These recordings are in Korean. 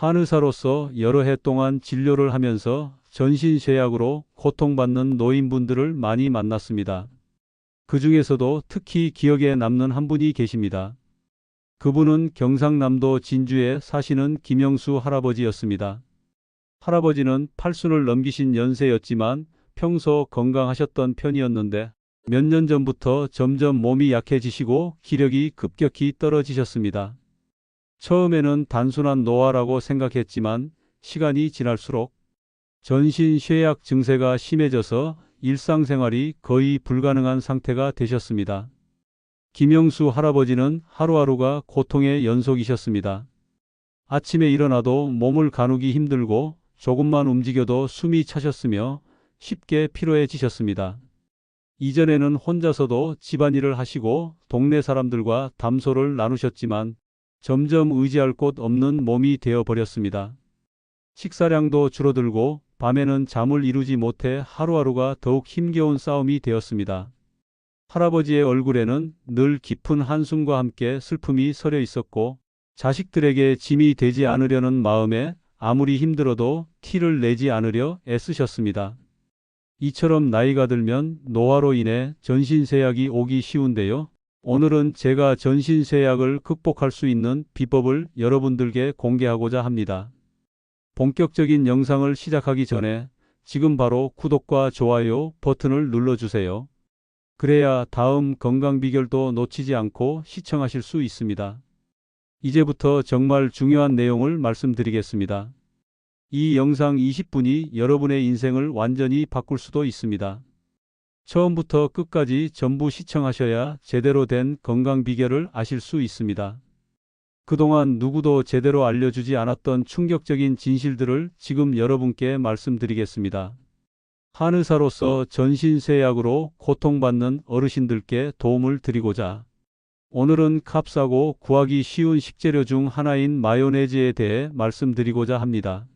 한의사로서 여러 해 동안 진료를 하면서 전신쇠약으로 고통받는 노인분들을 많이 만났습니다. 그 중에서도 특히 기억에 남는 한 분이 계십니다. 그분은 경상남도 진주에 사시는 김영수 할아버지였습니다. 할아버지는 팔순을 넘기신 연세였지만 평소 건강하셨던 편이었는데 몇 년 전부터 점점 몸이 약해지시고 기력이 급격히 떨어지셨습니다. 처음에는 단순한 노화라고 생각했지만 시간이 지날수록 전신 쇠약 증세가 심해져서 일상생활이 거의 불가능한 상태가 되셨습니다. 김영수 할아버지는 하루하루가 고통의 연속이셨습니다. 아침에 일어나도 몸을 가누기 힘들고 조금만 움직여도 숨이 차셨으며 쉽게 피로해지셨습니다. 이전에는 혼자서도 집안일을 하시고 동네 사람들과 담소를 나누셨지만 점점 의지할 곳 없는 몸이 되어 버렸습니다. 식사량도 줄어들고 밤에는 잠을 이루지 못해 하루하루가 더욱 힘겨운 싸움이 되었습니다. 할아버지의 얼굴에는 늘 깊은 한숨과 함께 슬픔이 서려 있었고 자식들에게 짐이 되지 않으려는 마음에 아무리 힘들어도 티를 내지 않으려 애쓰셨습니다. 이처럼 나이가 들면 노화로 인해 전신쇠약이 오기 쉬운데요. 오늘은 제가 전신쇠약을 극복할 수 있는 비법을 여러분들께 공개하고자 합니다. 본격적인 영상을 시작하기 전에 지금 바로 구독과 좋아요 버튼을 눌러주세요. 그래야 다음 건강 비결도 놓치지 않고 시청하실 수 있습니다. 이제부터 정말 중요한 내용을 말씀드리겠습니다. 이 영상 20분이 여러분의 인생을 완전히 바꿀 수도 있습니다. 처음부터 끝까지 전부 시청하셔야 제대로 된 건강 비결을 아실 수 있습니다. 그동안 누구도 제대로 알려주지 않았던 충격적인 진실들을 지금 여러분께 말씀드리겠습니다. 한의사로서 전신쇠약으로 고통받는 어르신들께 도움을 드리고자 오늘은 값싸고 구하기 쉬운 식재료 중 하나인 마요네즈에 대해 말씀드리고자 합니다.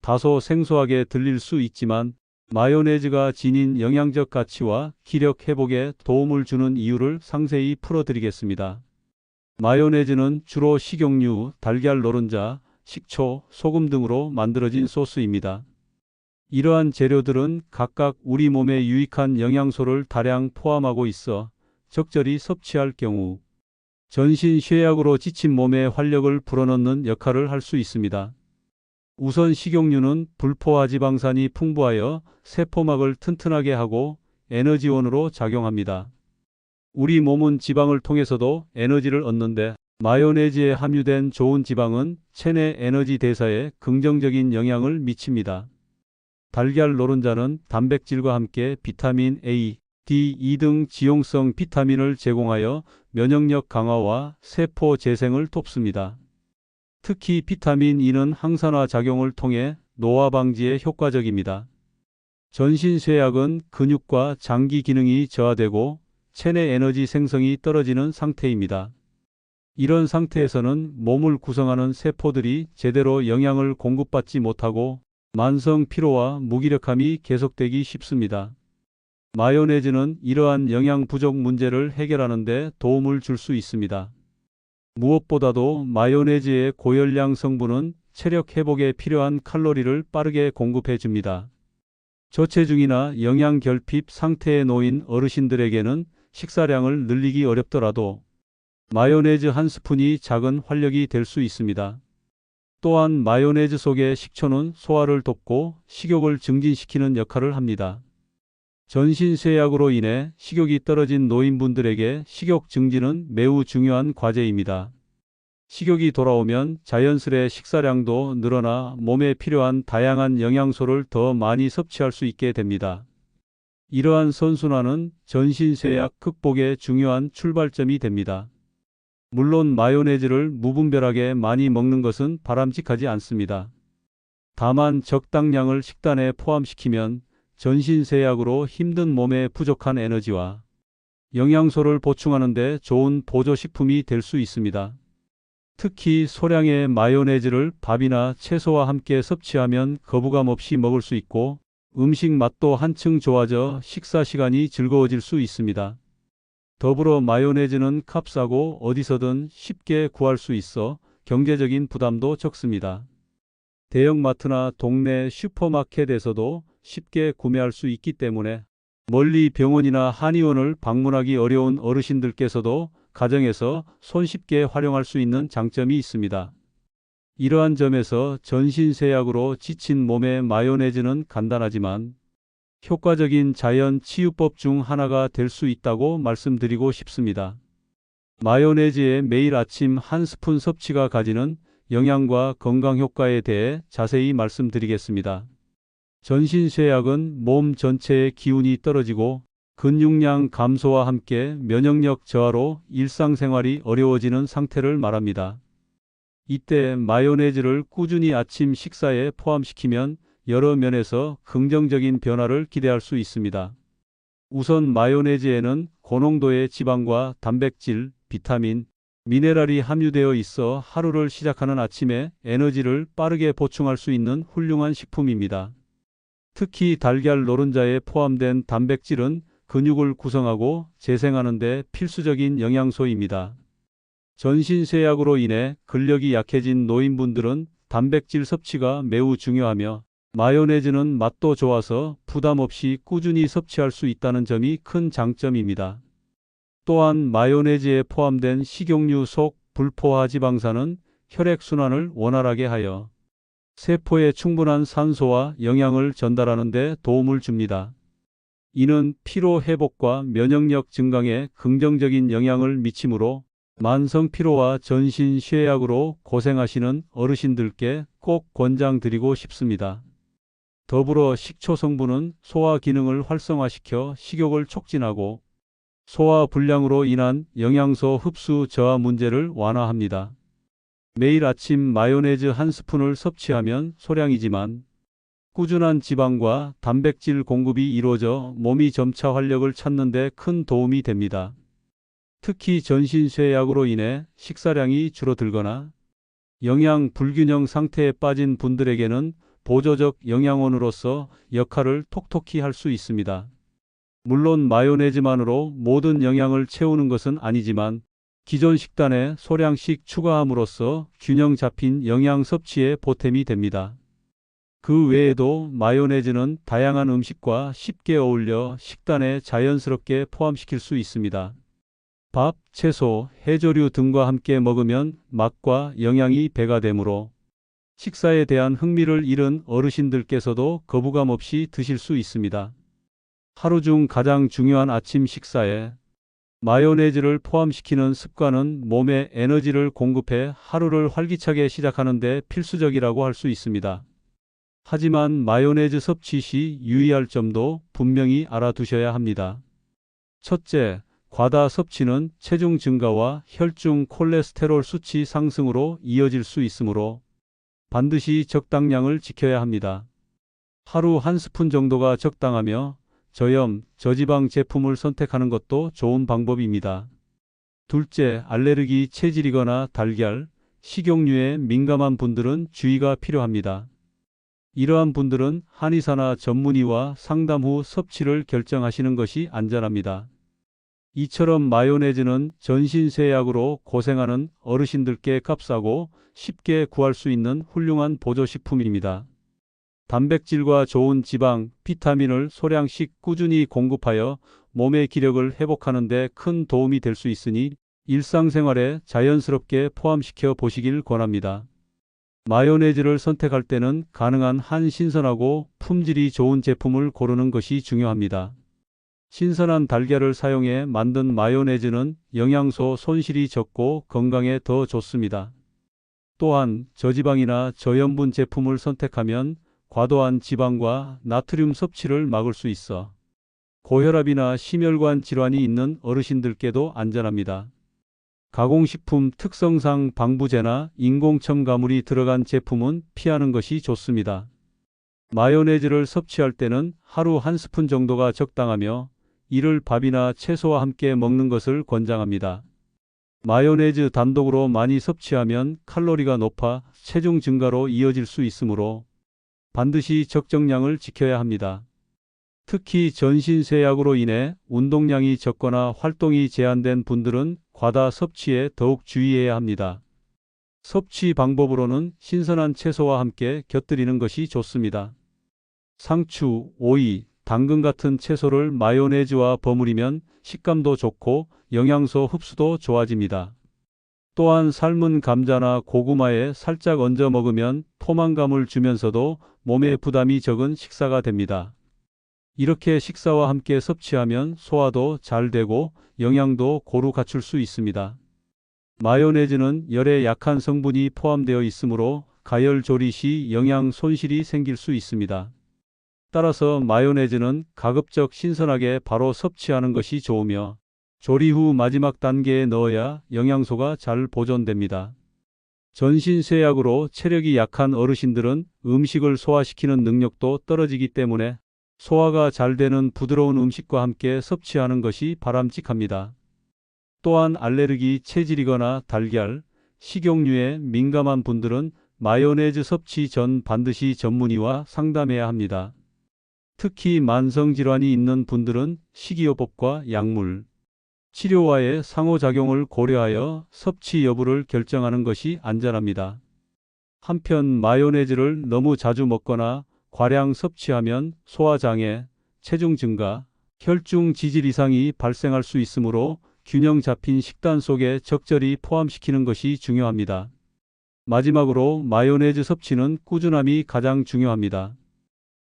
다소 생소하게 들릴 수 있지만 마요네즈가 지닌 영양적 가치와 기력 회복에 도움을 주는 이유를 상세히 풀어드리겠습니다. 마요네즈는 주로 식용유, 달걀 노른자, 식초, 소금 등으로 만들어진 소스입니다. 이러한 재료들은 각각 우리 몸에 유익한 영양소를 다량 포함하고 있어 적절히 섭취할 경우 전신 쇠약으로 지친 몸에 활력을 불어넣는 역할을 할 수 있습니다. 우선 식용유는 불포화 지방산이 풍부하여 세포막을 튼튼하게 하고 에너지원으로 작용합니다. 우리 몸은 지방을 통해서도 에너지를 얻는데 마요네즈에 함유된 좋은 지방은 체내 에너지 대사에 긍정적인 영향을 미칩니다. 달걀 노른자는 단백질과 함께 비타민 A, D, E 등 지용성 비타민을 제공하여 면역력 강화와 세포 재생을 돕습니다. 특히 비타민 E는 항산화 작용을 통해 노화 방지에 효과적입니다. 전신 쇠약은 근육과 장기 기능이 저하되고 체내 에너지 생성이 떨어지는 상태입니다. 이런 상태에서는 몸을 구성하는 세포들이 제대로 영양을 공급받지 못하고 만성 피로와 무기력함이 계속되기 쉽습니다. 마요네즈는 이러한 영양 부족 문제를 해결하는 데 도움을 줄 수 있습니다. 무엇보다도 마요네즈의 고열량 성분은 체력 회복에 필요한 칼로리를 빠르게 공급해 줍니다. 저체중이나 영양 결핍 상태에 놓인 어르신들에게는 식사량을 늘리기 어렵더라도 마요네즈 한 스푼이 작은 활력이 될 수 있습니다. 또한 마요네즈 속의 식초는 소화를 돕고 식욕을 증진시키는 역할을 합니다. 전신쇠약으로 인해 식욕이 떨어진 노인분들에게 식욕 증진은 매우 중요한 과제입니다. 식욕이 돌아오면 자연스레 식사량도 늘어나 몸에 필요한 다양한 영양소를 더 많이 섭취할 수 있게 됩니다. 이러한 선순환은 전신쇠약 극복의 중요한 출발점이 됩니다. 물론 마요네즈를 무분별하게 많이 먹는 것은 바람직하지 않습니다. 다만 적당량을 식단에 포함시키면 전신쇠약으로 힘든 몸에 부족한 에너지와 영양소를 보충하는 데 좋은 보조식품이 될 수 있습니다. 특히 소량의 마요네즈를 밥이나 채소와 함께 섭취하면 거부감 없이 먹을 수 있고 음식 맛도 한층 좋아져 식사 시간이 즐거워질 수 있습니다. 더불어 마요네즈는 값싸고 어디서든 쉽게 구할 수 있어 경제적인 부담도 적습니다. 대형마트나 동네 슈퍼마켓에서도 쉽게 구매할 수 있기 때문에 멀리 병원이나 한의원을 방문하기 어려운 어르신들께서도 가정에서 손쉽게 활용할 수 있는 장점이 있습니다. 이러한 점에서 전신세약으로 지친 몸의 마요네즈는 간단하지만 효과적인 자연 치유법 중 하나가 될 수 있다고 말씀드리고 싶습니다. 마요네즈의 매일 아침 한 스푼 섭취가 가지는 영양과 건강 효과에 대해 자세히 말씀드리겠습니다. 전신쇠약은 몸 전체의 기운이 떨어지고 근육량 감소와 함께 면역력 저하로 일상생활이 어려워지는 상태를 말합니다. 이때 마요네즈를 꾸준히 아침 식사에 포함시키면 여러 면에서 긍정적인 변화를 기대할 수 있습니다. 우선 마요네즈에는 고농도의 지방과 단백질, 비타민, 미네랄이 함유되어 있어 하루를 시작하는 아침에 에너지를 빠르게 보충할 수 있는 훌륭한 식품입니다. 특히 달걀 노른자에 포함된 단백질은 근육을 구성하고 재생하는 데 필수적인 영양소입니다. 전신 쇠약으로 인해 근력이 약해진 노인분들은 단백질 섭취가 매우 중요하며 마요네즈는 맛도 좋아서 부담 없이 꾸준히 섭취할 수 있다는 점이 큰 장점입니다. 또한 마요네즈에 포함된 식용유 속 불포화 지방산은 혈액순환을 원활하게 하여 세포에 충분한 산소와 영양을 전달하는 데 도움을 줍니다. 이는 피로 회복과 면역력 증강에 긍정적인 영향을 미치므로 만성 피로와 전신 쇠약으로 고생하시는 어르신들께 꼭 권장드리고 싶습니다. 더불어 식초 성분은 소화 기능을 활성화시켜 식욕을 촉진하고 소화 불량으로 인한 영양소 흡수 저하 문제를 완화합니다. 매일 아침 마요네즈 한 스푼을 섭취하면 소량이지만 꾸준한 지방과 단백질 공급이 이루어져 몸이 점차 활력을 찾는 데 큰 도움이 됩니다. 특히 전신 쇠약으로 인해 식사량이 줄어들거나 영양 불균형 상태에 빠진 분들에게는 보조적 영양원으로서 역할을 톡톡히 할 수 있습니다. 물론 마요네즈만으로 모든 영양을 채우는 것은 아니지만 기존 식단에 소량씩 추가함으로써 균형 잡힌 영양 섭취에 보탬이 됩니다. 그 외에도 마요네즈는 다양한 음식과 쉽게 어울려 식단에 자연스럽게 포함시킬 수 있습니다. 밥, 채소, 해조류 등과 함께 먹으면 맛과 영양이 배가 되므로 식사에 대한 흥미를 잃은 어르신들께서도 거부감 없이 드실 수 있습니다. 하루 중 가장 중요한 아침 식사에 마요네즈를 포함시키는 습관은 몸에 에너지를 공급해 하루를 활기차게 시작하는 데 필수적이라고 할 수 있습니다. 하지만 마요네즈 섭취 시 유의할 점도 분명히 알아두셔야 합니다. 첫째, 과다 섭취는 체중 증가와 혈중 콜레스테롤 수치 상승으로 이어질 수 있으므로 반드시 적당량을 지켜야 합니다. 하루 한 스푼 정도가 적당하며 저염, 저지방 제품을 선택하는 것도 좋은 방법입니다. 둘째, 알레르기 체질이거나 달걀, 식용유에 민감한 분들은 주의가 필요합니다. 이러한 분들은 한의사나 전문의와 상담 후 섭취를 결정하시는 것이 안전합니다. 이처럼 마요네즈는 전신쇠약으로 고생하는 어르신들께 값싸고 쉽게 구할 수 있는 훌륭한 보조식품입니다. 단백질과 좋은 지방, 비타민을 소량씩 꾸준히 공급하여 몸의 기력을 회복하는 데 큰 도움이 될 수 있으니 일상생활에 자연스럽게 포함시켜 보시길 권합니다. 마요네즈를 선택할 때는 가능한 한 신선하고 품질이 좋은 제품을 고르는 것이 중요합니다. 신선한 달걀을 사용해 만든 마요네즈는 영양소 손실이 적고 건강에 더 좋습니다. 또한 저지방이나 저염분 제품을 선택하면 과도한 지방과 나트륨 섭취를 막을 수 있어 고혈압이나 심혈관 질환이 있는 어르신들께도 안전합니다. 가공식품 특성상 방부제나 인공 첨 가물이 들어간 제품은 피하는 것이 좋습니다. 마요네즈를 섭취할 때는 하루 한 스푼 정도가 적당하며 이를 밥이나 채소와 함께 먹는 것을 권장합니다. 마요네즈 단독으로 많이 섭취하면 칼로리가 높아 체중 증가로 이어질 수 있으므로 반드시 적정량을 지켜야 합니다. 특히 전신쇠약으로 인해 운동량이 적거나 활동이 제한된 분들은 과다 섭취에 더욱 주의해야 합니다. 섭취 방법으로는 신선한 채소와 함께 곁들이는 것이 좋습니다. 상추, 오이, 당근 같은 채소를 마요네즈와 버무리면 식감도 좋고 영양소 흡수도 좋아집니다. 또한 삶은 감자나 고구마에 살짝 얹어 먹으면 포만감을 주면서도 몸에 부담이 적은 식사가 됩니다. 이렇게 식사와 함께 섭취하면 소화도 잘 되고 영양도 고루 갖출 수 있습니다. 마요네즈는 열에 약한 성분이 포함되어 있으므로 가열 조리 시 영양 손실이 생길 수 있습니다. 따라서 마요네즈는 가급적 신선하게 바로 섭취하는 것이 좋으며 조리 후 마지막 단계에 넣어야 영양소가 잘 보존됩니다. 전신 쇠약으로 체력이 약한 어르신들은 음식을 소화시키는 능력도 떨어지기 때문에 소화가 잘 되는 부드러운 음식과 함께 섭취하는 것이 바람직합니다. 또한 알레르기 체질이거나 달걀, 식용유에 민감한 분들은 마요네즈 섭취 전 반드시 전문의와 상담해야 합니다. 특히 만성질환이 있는 분들은 식이요법과 약물, 치료와의 상호작용을 고려하여 섭취 여부를 결정하는 것이 안전합니다. 한편 마요네즈를 너무 자주 먹거나 과량 섭취하면 소화장애, 체중 증가, 혈중 지질 이상이 발생할 수 있으므로 균형 잡힌 식단 속에 적절히 포함시키는 것이 중요합니다. 마지막으로 마요네즈 섭취는 꾸준함이 가장 중요합니다.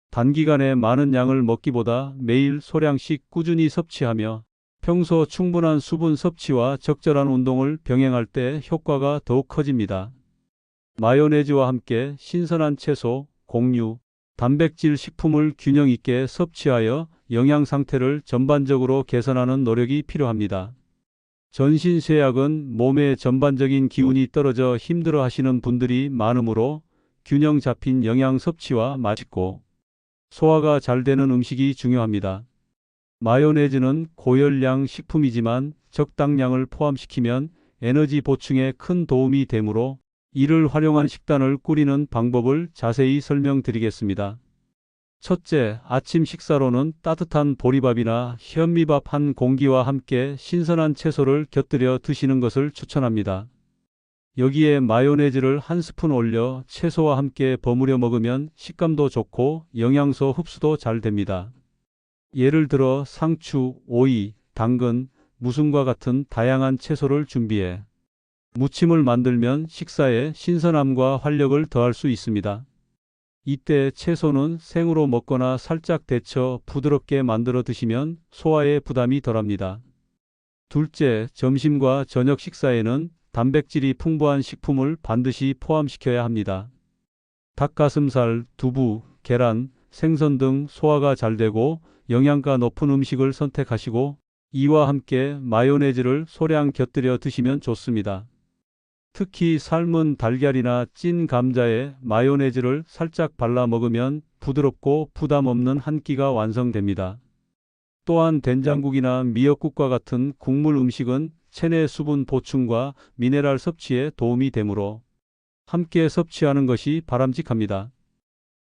단기간에 많은 양을 먹기보다 매일 소량씩 꾸준히 섭취하며 평소 충분한 수분 섭취와 적절한 운동을 병행할 때 효과가 더욱 커집니다. 마요네즈와 함께 신선한 채소, 곡류, 단백질 식품을 균형 있게 섭취하여 영양 상태를 전반적으로 개선하는 노력이 필요합니다. 전신 쇠약은 몸의 전반적인 기운이 떨어져 힘들어 하시는 분들이 많으므로 균형 잡힌 영양 섭취와 맛있고 소화가 잘 되는 음식이 중요합니다. 마요네즈는 고열량 식품이지만 적당량을 포함시키면 에너지 보충에 큰 도움이 되므로 이를 활용한 식단을 꾸리는 방법을 자세히 설명드리겠습니다. 첫째, 아침 식사로는 따뜻한 보리밥이나 현미밥 한 공기와 함께 신선한 채소를 곁들여 드시는 것을 추천합니다. 여기에 마요네즈를 한 스푼 올려 채소와 함께 버무려 먹으면 식감도 좋고 영양소 흡수도 잘 됩니다. 예를 들어 상추, 오이, 당근, 무순과 같은 다양한 채소를 준비해 무침을 만들면 식사에 신선함과 활력을 더할 수 있습니다. 이때 채소는 생으로 먹거나 살짝 데쳐 부드럽게 만들어 드시면 소화에 부담이 덜합니다. 둘째, 점심과 저녁 식사에는 단백질이 풍부한 식품을 반드시 포함시켜야 합니다. 닭가슴살, 두부, 계란, 생선 등 소화가 잘 되고 영양가 높은 음식을 선택하시고 이와 함께 마요네즈를 소량 곁들여 드시면 좋습니다. 특히 삶은 달걀이나 찐 감자에 마요네즈를 살짝 발라 먹으면 부드럽고 부담 없는 한 끼가 완성됩니다. 또한 된장국이나 미역국과 같은 국물 음식은 체내 수분 보충과 미네랄 섭취에 도움이 되므로 함께 섭취하는 것이 바람직합니다.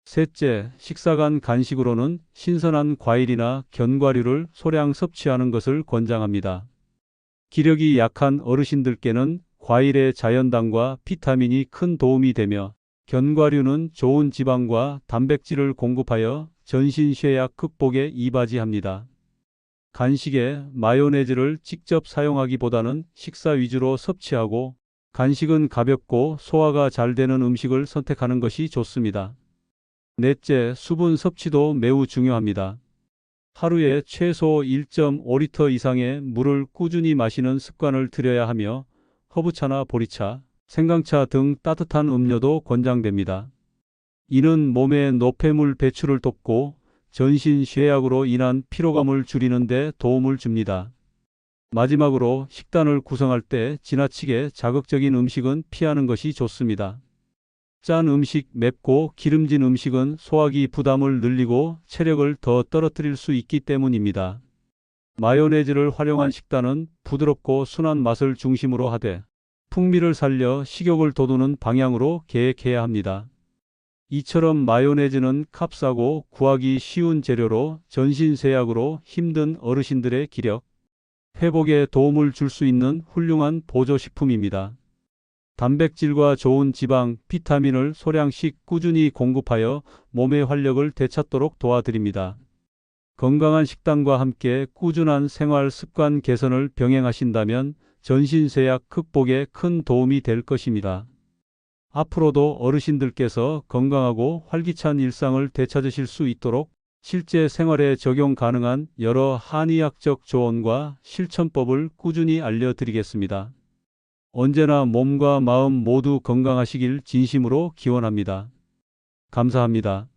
셋째, 식사 간 간식으로는 신선한 과일이나 견과류를 소량 섭취하는 것을 권장합니다. 기력이 약한 어르신들께는 과일의 자연당과 비타민이 큰 도움이 되며 견과류는 좋은 지방과 단백질을 공급하여 전신 쇠약 극복에 이바지합니다. 간식에 마요네즈를 직접 사용하기보다는 식사 위주로 섭취하고 간식은 가볍고 소화가 잘 되는 음식을 선택하는 것이 좋습니다. 넷째, 수분 섭취도 매우 중요합니다. 하루에 최소 1.5리터 이상의 물을 꾸준히 마시는 습관을 들여야 하며 허브차나 보리차, 생강차 등 따뜻한 음료도 권장됩니다. 이는 몸의 노폐물 배출을 돕고 전신 쇠약으로 인한 피로감을 줄이는 데 도움을 줍니다. 마지막으로 식단을 구성할 때 지나치게 자극적인 음식은 피하는 것이 좋습니다. 짠 음식, 맵고 기름진 음식은 소화기 부담을 늘리고 체력을 더 떨어뜨릴 수 있기 때문입니다. 마요네즈를 활용한 식단은 부드럽고 순한 맛을 중심으로 하되 풍미를 살려 식욕을 돋우는 방향으로 계획해야 합니다. 이처럼 마요네즈는 값싸고 구하기 쉬운 재료로 전신쇠약으로 힘든 어르신들의 기력, 회복에 도움을 줄 수 있는 훌륭한 보조식품입니다. 단백질과 좋은 지방, 비타민을 소량씩 꾸준히 공급하여 몸의 활력을 되찾도록 도와드립니다. 건강한 식단과 함께 꾸준한 생활 습관 개선을 병행하신다면 전신쇠약 극복에 큰 도움이 될 것입니다. 앞으로도 어르신들께서 건강하고 활기찬 일상을 되찾으실 수 있도록 실제 생활에 적용 가능한 여러 한의학적 조언과 실천법을 꾸준히 알려드리겠습니다. 언제나 몸과 마음 모두 건강하시길 진심으로 기원합니다. 감사합니다.